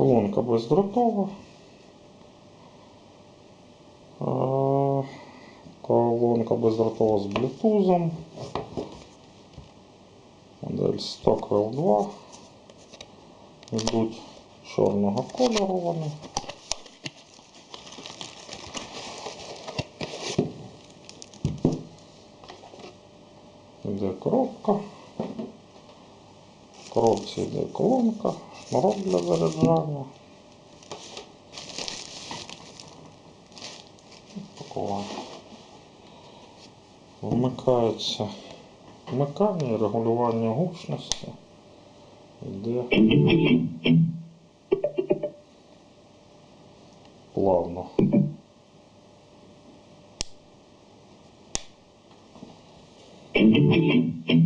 Колонка бездротова. Колонка бездротова з блютузом. Модель Stockwell 2. Йдуть чорного кольору вони. Йде коробка. В коробці йде колонка, шнурок для заряджання. Пакування. Вмикається вмикання і регулювання гучності. Йде плавно. Е, В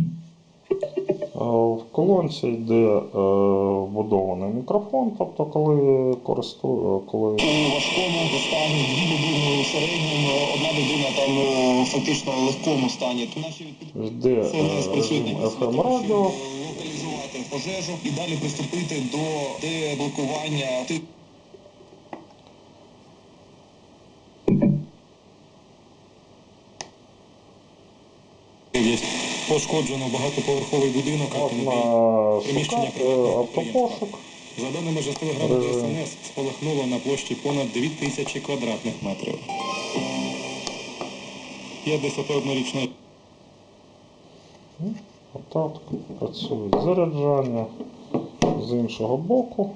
колонці йде е, вбудований мікрофон, тобто коли користую, коли важкому стані, дві людини у середньому, одна людина там у фактично легкому стані. То наші йде е, щоб радіо, локалізувати пожежу і далі приступити до деблокування. Є пошкоджено багатоповерховий будинок, автомобіль. приміщення приватного автопошук. За даними ж телеграму. ДСНС, спалахнуло на площі понад 2000 квадратних метрів. 51-річна Отак працює заряджання з іншого боку.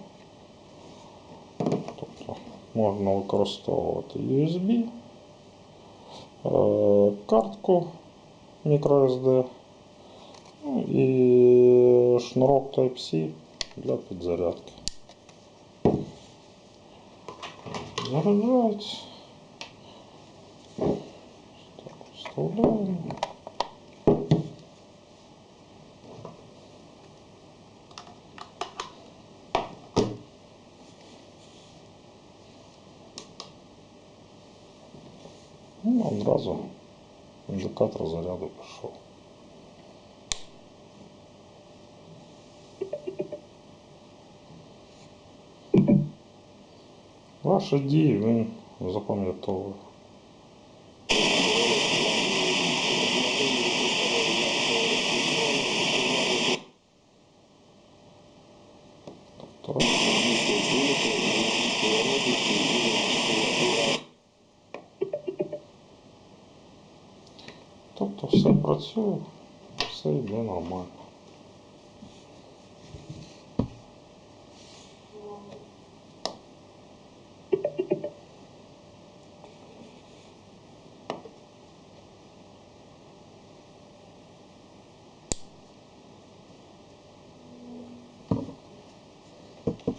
Тобто можна використовувати USB, е, картку microSD ну, і шнурок Type-C для підзарядки. Заряджається. Так, вставляємо. Ну, одразу індикатор заряду пішов. Ваші дії він запам'ятовує. Тобто Тобто все працює, все йде нормально.